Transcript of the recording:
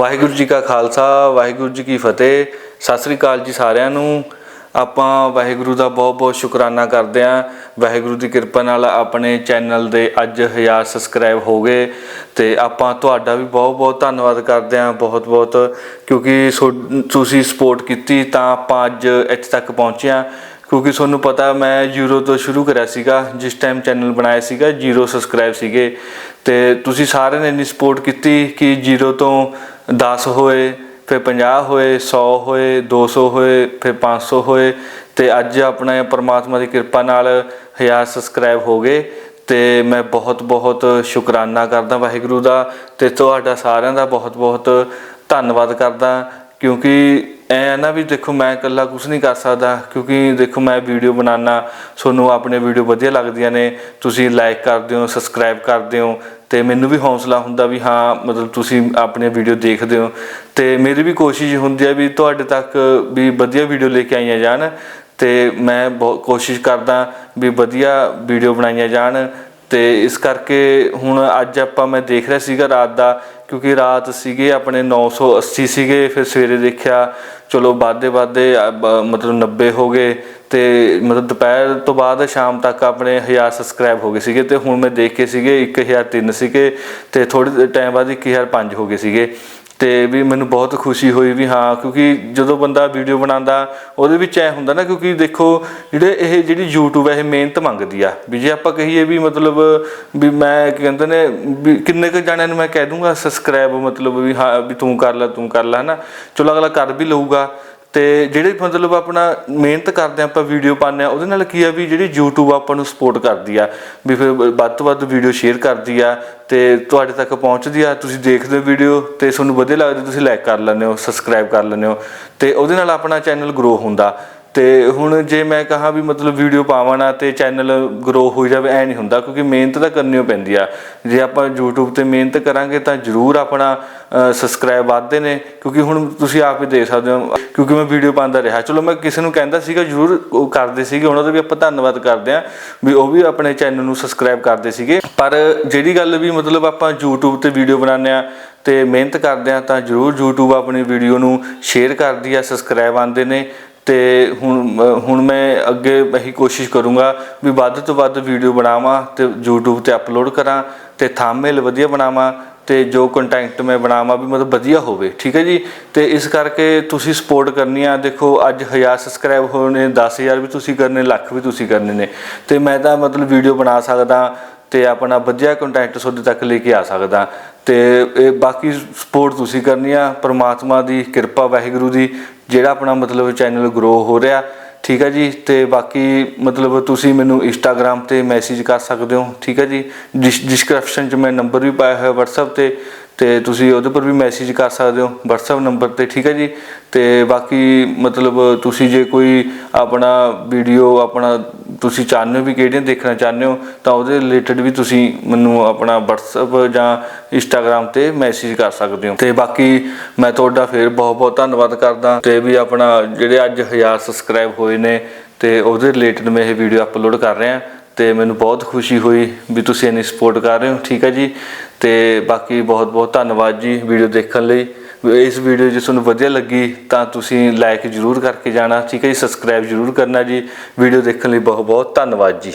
ਵਾਹਿਗੁਰੂ ਜੀ ਕਾ ਖਾਲਸਾ, ਵਾਹਿਗੁਰੂ ਜੀ ਕੀ ਫਤਿਹ। ਸਤਿ ਸ੍ਰੀ ਅਕਾਲ ਜੀ ਸਾਰਿਆਂ ਨੂੰ। ਆਪਾਂ ਵਾਹਿਗੁਰੂ ਦਾ ਬਹੁਤ ਬਹੁਤ ਸ਼ੁਕਰਾਨਾ ਕਰਦੇ ਆਂ ਵਾਹਿਗੁਰੂ ਦੀ ਕਿਰਪਾ ਨਾਲ ਆਪਣੇ ਚੈਨਲ ਦੇ ਅੱਜ 1000 ਸਬਸਕ੍ਰਾਈਬ ਹੋ ਗਏ ਤੇ ਆਪਾਂ ਤੁਹਾਡਾ ਵੀ ਬਹੁਤ ਬਹੁਤ ਧੰਨਵਾਦ ਕਰਦੇ ਆਂ ਬਹੁਤ ਬਹੁਤ, ਕਿਉਂਕਿ ਸੋ- ਤੁਸੀਂ ਸਪੋਰਟ ਕੀਤੀ ਤਾਂ ਆਪਾਂ ਅੱਜ ਇੱਥੇ ਤੱਕ ਪਹੁੰਚੇ ਆਂ ਕਿਉਂਕਿ ਤੁਹਾਨੂੰ ਪਤਾ ਮੈਂ ਜ਼ੀਰੋ ਤੋਂ ਸ਼ੁਰੂ ਕਰਿਆ ਸੀਗਾ, ਜਿਸ ਟਾਈਮ ਚੈਨਲ ਬਣਾਇਆ ਸੀਗਾ, ਜ਼ੀਰੋ ਸਬਸਕ੍ਰਾਈਬ ਸੀਗੇ। ਤੇ ਤੁਸੀਂ ਸਾਰਿਆਂ ਨੇ ਇੰਨੀ ਸਪੋਰਟ ਕੀਤੀ ਕਿ ਜ਼ੀਰੋ ਤੋਂ 10 ਹੋਏ, ਫਿਰ 50 ਹੋਏ 100 ਹੋਏ 200 ਹੋਏ, ਫਿਰ 500 ਹੋਏ। ਤੇ ਅੱਜ ਆਪਣੇ ਪਰਮਾਤਮਾ ਦੀ ਕਿਰਪਾ ਨਾਲ 1000 ਸਬਸਕ੍ਰਾਈਬ ਹੋ ਗਏ। ਤੇ ਮੈਂ ਬਹੁਤ ਬਹੁਤ ਸ਼ੁਕਰਾਨਾ ਕਰਦਾ ਵਾਹਿਗੁਰੂ ਦਾ ਤੇ ਤੁਹਾਡਾ ਸਾਰਿਆਂ ਦਾ ਬਹੁਤ ਬਹੁਤ ਧੰਨਵਾਦ ਕਰਦਾ। ਕਿਉਂਕਿ ਐ ਨਾ ਵੀ ਦੇਖੋ ਮੈਂ ਇਕੱਲਾ ਕੁਝ ਨਹੀਂ ਕਰ ਸਕਦਾ, ਕਿਉਂਕਿ ਦੇਖੋ ਮੈਂ ਵੀਡੀਓ ਬਣਾਉਣਾ ਤੁਹਾਨੂੰ ਆਪਣੇ ਵੀਡੀਓ ਵਧੀਆ ਲੱਗਦੀਆਂ ਨੇ। ਤੁਸੀਂ ਲਾਈਕ ਕਰਦੇ ਹੋ ਸਬਸਕ੍ਰਾਈਬ ਕਰਦੇ ਹੋ ਤੇ ਮੈਨੂੰ ਵੀ ਹੌਸਲਾ ਹੁੰਦਾ ਵੀ ਹਾਂ, ਮਤਲਬ ਤੁਸੀਂ ਆਪਣੇ ਵੀਡੀਓ ਦੇਖਦੇ ਹੋ। ਤੇ ਮੇਰੀ ਵੀ ਕੋਸ਼ਿਸ਼ ਹੁੰਦੀ ਹੈ ਵੀ ਤੁਹਾਡੇ ਤੱਕ ਵੀ ਵਧੀਆ ਵੀਡੀਓ ਲੈ ਕੇ ਆਈਆਂ ਜਾਣ ਤੇ ਮੈਂ ਬਹੁਤ ਕੋਸ਼ਿਸ਼ ਕਰਦਾ ਵੀ ਵਧੀਆ ਵੀਡੀਓ ਬਣਾਈਆਂ ਜਾਣ। ਤੇ ਇਸ ਕਰਕੇ ਹੁਣ ਅੱਜ ਆਪਾਂ ਮੈਂ ਦੇਖ ਰਿਹਾ ਸੀਗਾ ਰਾਤ ਦਾ, ਕਿਉਂਕਿ ਰਾਤ ਸੀਗੇ ਆਪਣੇ 980 ਸੀਗੇ, ਫਿਰ ਸਵੇਰੇ ਦੇਖਿਆ, ਚਲੋ ਵਾਧੇ ਵਾਧੇ ਮਤਲਬ 90 ਹੋ ਗਏ। ਤੇ ਮਤਲਬ ਦੁਪਹਿਰ ਤੋਂ ਬਾਅਦ ਸ਼ਾਮ ਤੱਕ ਆਪਣੇ 1000 ਸਬਸਕ੍ਰਾਈਬ ਹੋ ਗਏ ਸੀਗੇ ਤੇ ਹੁਣ ਮੈਂ ਦੇਖ ਕੇ ਸੀਗੇ 1003 ਸੀਗੇ ਤੇ ਥੋੜੇ ਟਾਈਮ ਬਾਅਦ 1005 ਹੋ ਗਏ ਸੀਗੇ। ਤੇ ਵੀ ਮੈਨੂੰ ਬਹੁਤ ਖੁਸ਼ੀ ਹੋਈ ਵੀ ਹਾਂ, ਕਿਉਂਕਿ ਜਦੋਂ ਬੰਦਾ ਵੀਡੀਓ ਬਣਾਉਂਦਾ, ਉਹਦੇ ਵਿੱਚ ਐ ਹੁੰਦਾ ਨਾ ਕਿਉਂਕਿ ਦੇਖੋ ਜਿਹੜੇ ਇਹ ਜਿਹੜੀ YouTube ਹੈ, ਇਹ ਮਿਹਨਤ ਮੰਗਦੀ ਆ। ਵੀ ਜੇ ਆਪਾਂ ਕਹੀਏ ਵੀ ਮਤਲਬ ਵੀ ਮੈਂ ਕੀ ਕਹਿੰਦੇ ਨੇ ਵੀ ਕਿੰਨੇ ਕੁ ਜਾਣਿਆਂ ਨੂੰ ਮੈਂ ਕਹਿ ਦੂੰਗਾ ਸਬਸਕ੍ਰਾਈਬ ਮਤਲਬ ਵੀ ਹਾਂ, ਵੀ ਤੂੰ ਕਰ ਲੈ, ਤੂੰ ਕਰ ਲੈ ਹਨਾ। ਚਲੋ ਅਗਲਾ ਕਰ ਵੀ ਲਊਗਾ। ਤੇ ਜਿਹੜੇ ਮਤਲਬ ਆਪਣਾ ਮਿਹਨਤ ਕਰਦੇ ਆ, ਆਪਾਂ ਵੀਡੀਓ ਪਾਉਂਦੇ ਆ, ਉਹਦੇ ਨਾਲ ਕੀ ਆ ਵੀ ਜਿਹੜੀ YouTube ਆਪਾਂ ਨੂੰ ਸਪੋਰਟ ਕਰਦੀ ਆ, ਵੀ ਫਿਰ ਵੱਧ ਤੋਂ ਵੱਧ ਵੀਡੀਓ ਸ਼ੇਅਰ ਕਰਦੀ ਆ ਤੇ ਤੁਹਾਡੇ ਤੱਕ ਪਹੁੰਚਦੀ ਆ, ਤੁਸੀਂ ਦੇਖਦੇ ਹੋ ਵੀਡੀਓ ਤੇ ਤੁਹਾਨੂੰ ਵਧੀਆ ਲੱਗਦਾ, ਤੁਸੀਂ ਲਾਈਕ ਕਰ ਲੈਂਦੇ ਹੋ ਸਬਸਕ੍ਰਾਈਬ ਕਰ ਲੈਂਦੇ ਹੋ ਤੇ ਉਹਦੇ ਨਾਲ ਆਪਣਾ ਚੈਨਲ ਗਰੋ ਹੁੰਦਾ। ਤੇ ਹੁਣ ਜੇ ਮੈਂ ਕਹਾਂ ਵੀ ਮਤਲਬ ਵੀਡੀਓ ਪਾਵਾਂ ਨਾ ਤੇ ਚੈਨਲ ਗਰੋ ਹੋ ਜਾਵੇ, ਐ ਨਹੀਂ ਹੁੰਦਾ, ਕਿਉਂਕਿ ਮਿਹਨਤ ਤਾਂ ਕਰਨੀ ਓ ਪੈਂਦੀ ਆ। ਜੇ ਆਪਾਂ YouTube ਤੇ ਮਿਹਨਤ ਕਰਾਂਗੇ ਤਾਂ ਜ਼ਰੂਰ ਆਪਣਾ ਸਬਸਕ੍ਰਾਈਬ ਵੱਧਦੇ ਨੇ, ਕਿਉਂਕਿ ਹੁਣ ਤੁਸੀਂ ਆਪ ਹੀ ਦੇਖ ਸਕਦੇ ਹੋ, ਕਿਉਂਕਿ ਮੈਂ ਵੀਡੀਓ ਪਾਉਂਦਾ ਰਿਹਾ। ਚਲੋ, ਮੈਂ ਕਿਸੇ ਨੂੰ ਕਹਿੰਦਾ ਸੀਗਾ, ਜ਼ਰੂਰ ਉਹ ਕਰਦੇ ਸੀਗੇ, ਉਹਨਾਂ ਦਾ ਵੀ ਆਪਾਂ ਧੰਨਵਾਦ ਕਰਦੇ ਆ ਵੀ ਉਹ ਵੀ ਆਪਣੇ ਚੈਨਲ ਨੂੰ ਸਬਸਕ੍ਰਾਈਬ ਕਰਦੇ ਸੀਗੇ। ਪਰ ਜਿਹੜੀ ਗੱਲ ਵੀ ਮਤਲਬ ਆਪਾਂ YouTube ਤੇ ਵੀਡੀਓ ਬਣਾਉਂਦੇ ਆ ਤੇ ਮਿਹਨਤ ਕਰਦੇ ਆ ਤਾਂ ਜ਼ਰੂਰ YouTube ਆਪਣੀ ਵੀਡੀਓ ਨੂੰ ਸ਼ੇਅਰ ਕਰਦੀ ਆ ਸਬਸਕ੍ਰਾਈਬ ਆਉਂਦੇ ਨੇ। ਤੇ ਹੁਣ ਹੁਣ ਮੈਂ ਅੱਗੇ ਇਹੀ ਕੋਸ਼ਿਸ਼ ਕਰੂੰਗਾ ਵੀ ਵੱਧ ਤੋਂ ਵੱਧ ਵੀਡੀਓ ਬਣਾਵਾਂ ਤੇ YouTube ਤੇ ਅਪਲੋਡ ਕਰਾਂ ਤੇ ਥੰਬਨੇਲ ਵਧੀਆ ਬਣਾਵਾਂ ਤੇ ਜੋ ਕੰਟੈਂਟ ਮੈਂ ਬਣਾਵਾਂ ਵੀ ਮਤਲਬ ਵਧੀਆ ਹੋਵੇ, ਠੀਕ ਹੈ ਜੀ? ਤੇ ਇਸ ਕਰਕੇ ਤੁਸੀਂ ਸਪੋਰਟ ਕਰਨੀ ਆ, ਦੇਖੋ ਅੱਜ 1000 ਸਬਸਕ੍ਰਾਈਬ ਹੋਣੇ 10000 ਵੀ ਤੁਸੀਂ ਕਰਨੇ, ਲੱਖ ਵੀ ਤੁਸੀਂ ਕਰਨੇ ਨੇ, ਤੇ ਮੈਂ ਤਾਂ ਮਤਲਬ ਵੀਡੀਓ ਬਣਾ ਸਕਦਾ ਤੇ ਆਪਣਾ ਵਧੀਆ ਕੰਟੈਂਟ ਤੁਹਾਡੇ ਤੱਕ ਲੈ ਕੇ ਆ ਸਕਦਾ। ਤੇ ਇਹ ਬਾਕੀ ਸਪੋਰਟ ਤੁਸੀਂ ਕਰਨੀ ਆ, ਪ੍ਰਮਾਤਮਾ ਦੀ ਕਿਰਪਾ, ਵਾਹਿਗੁਰੂ ਦੀ, ਜਿਹੜਾ ਆਪਣਾ ਮਤਲਬ ਚੈਨਲ ਗਰੋ ਹੋ ਰਿਹਾ, ਠੀਕ ਹੈ ਜੀ? ਤੇ ਬਾਕੀ ਮਤਲਬ ਤੁਸੀਂ ਮੈਨੂੰ ਇੰਸਟਾਗ੍ਰam ਤੇ ਮੈਸੇਜ ਕਰ ਸਕਦੇ ਹੋ, ਠੀਕ ਹੈ ਜੀ? ਡਿਸਕ੍ਰਿਪਸ਼ਨ 'ਚ ਮੈਂ ਨੰਬਰ ਵੀ ਪਾਇਆ ਹੋਇਆ WhatsApp ਤੇ ਤੇ ਤੁਸੀਂ ਉਹਦੇ ਪਰ ਵੀ ਮੈਸੇਜ ਕਰ ਸਕਦੇ ਹੋ, WhatsApp ਨੰਬਰ ਤੇ, ਠੀਕ ਹੈ ਜੀ? ਤੇ ਬਾਕੀ ਮਤਲਬ ਤੁਸੀਂ ਜੇ ਕੋਈ ਆਪਣਾ ਵੀਡੀਓ ਆਪਣਾ ਤੁਸੀਂ ਚਾਹੁੰਦੇ ਹੋ ਵੀ ਕਿਹੜੀਆਂ ਦੇਖਣਾ ਚਾਹੁੰਦੇ ਹੋ, ਤਾਂ ਉਹਦੇ ਰਿਲੇਟਡ ਵੀ ਤੁਸੀਂ ਮੈਨੂੰ ਆਪਣਾ WhatsApp ਜਾਂ Instagram ਤੇ ਮੈਸੇਜ ਕਰ ਸਕਦੇ ਹੋ। ਤੇ ਬਾਕੀ ਮੈਂ ਤੁਹਾਡਾ ਫੇਰ ਬਹੁਤ ਬਹੁਤ ਧੰਨਵਾਦ ਕਰਦਾ ਤੇ ਵੀ ਆਪਣਾ ਜਿਹੜੇ ਅੱਜ 1000 ਸਬਸਕ੍ਰਾਈਬ ਹੋਏ ਨੇ ਤੇ ਉਹਦੇ ਰਿਲੇਟਡ ਮੈਂ ਇਹ ਵੀਡੀਓ ਅਪਲੋਡ ਕਰ ਰਿਹਾ। ਤੇ ਮੈਨੂੰ ਬਹੁਤ ਖੁਸ਼ੀ ਹੋਈ ਵੀ ਤੁਸੀਂ ਇੰਨੀ ਸਪੋਰਟ ਕਰ ਰਹੇ ਹੋ, ਠੀਕ ਹੈ ਜੀ? ਤੇ ਬਾਕੀ ਬਹੁਤ ਬਹੁਤ ਧੰਨਵਾਦ ਜੀ ਵੀਡੀਓ ਦੇਖਣ ਲਈ। ਇਸ ਵੀਡੀਓ ਜੇ ਤੁਹਾਨੂੰ ਵਧੀਆ ਲੱਗੀ ਤਾਂ ਤੁਸੀਂ ਲਾਈਕ ਜ਼ਰੂਰ ਕਰਕੇ ਜਾਣਾ। ਠੀਕ ਹੈ ਜੀ ਸਬਸਕ੍ਰਾਈਬ ਜ਼ਰੂਰ ਕਰਨਾ ਜੀ। ਵੀਡੀਓ ਦੇਖਣ ਲਈ ਬਹੁਤ ਬਹੁਤ ਧੰਨਵਾਦ ਜੀ।